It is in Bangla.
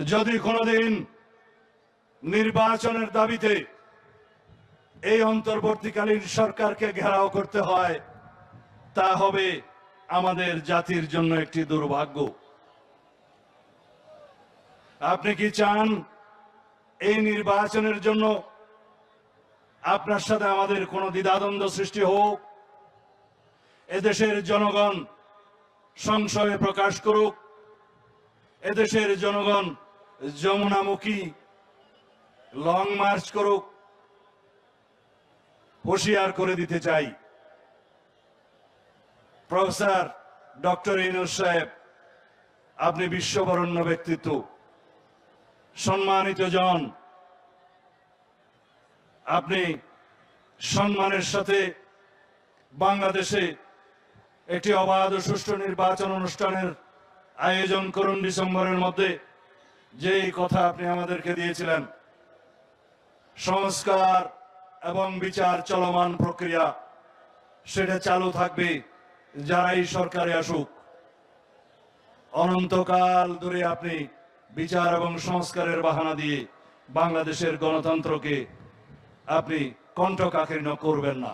যদি কোনোদিন নির্বাচনের দাবিতে এই অন্তর্বর্তীকালীন সরকারকে ঘেরাও করতে হয়, তা হবে আমাদের জাতির জন্য একটি দুর্ভাগ্য। আপনি কি চান এই নির্বাচনের জন্য আপনার সাথে আমাদের কোনো দ্বিধাদ্বন্দ্ব সৃষ্টি হোক? এদেশের জনগণ সংশয়ে প্রকাশ করুক। এদেশের জনগণ যমুনামুখী লং মার্চ করুক, হুঁশিয়ার করে দিতে চাই। প্রফেসর ডক্টর ইনুস সাহেব, আপনি বিশ্ববরণ্য ব্যক্তিত্ব। সম্মানিত জন, আপনি সম্মানের সাথে বাংলাদেশে একটি অবাধ সুষ্ঠু নির্বাচন অনুষ্ঠানের আয়োজন করুন ডিসেম্বরের মধ্যে। যেই কথা আপনি আমাদেরকে দিয়েছিলেন, সংস্কার এবং বিচার চলমান প্রক্রিয়া, সেটা চালু থাকবে যারাই সরকারে আসুক। অনন্তকাল ধরে আপনি বিচার এবং সংস্কারের বাহানা দিয়ে বাংলাদেশের গণতন্ত্রকে আপনি কণ্ঠকাকীর্ণ করবেন না।